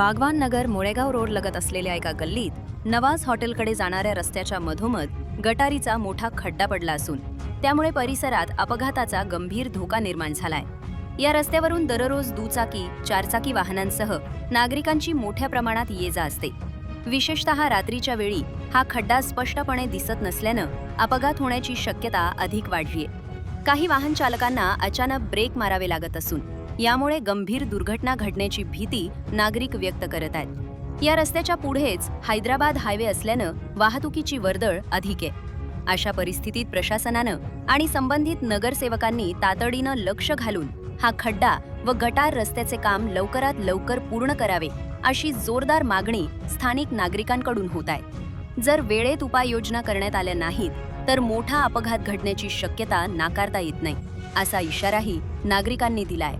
बागवान नगर मोळेगाव road लगत असलेल्या एका गल्लीत नवाज हॉटेलकडे जाणाऱ्या रस्त्याच्या मधोमध गटारीचा मोठा खड्डा पडला असून त्यामुळे परिसरात अपघाताचा गंभीर धोका निर्माण झालाय. या रस्त्यावरून दररोज दुचाकी चारचाकी वाहनांसह नागरिकांची मोठ्या प्रमाणात ये जा असते. विशेषतः रात्रीच्या वेळी हा खड्डा स्पष्टपणे दिसत नसल्यानं अपघात होण्याची शक्यता अधिक वाढलीय. काही वाहन चालकांना अचानक ब्रेक मारावे लागत असून यामुळे गंभीर दुर्घटना घडण्याची भीती नागरिक व्यक्त करत आहेत. या रस्त्याच्या पुढेच हैदराबाद हायवे असल्यानं वाहतुकीची वर्दळ अधिक आहे. अशा परिस्थितीत प्रशासनानं आणि संबंधित नगरसेवकांनी तातडीनं लक्ष घालून हा खड्डा व गटार रस्त्याचे काम लवकरात लवकर पूर्ण करावे अशी जोरदार मागणी स्थानिक नागरिकांकडून होत आहे. जर वेळेत उपाययोजना करण्यात आल्या नाहीत तर मोठा अपघात घडण्याची शक्यता नाकारता येत नाही असा इशाराही नागरिकांनी दिलाय.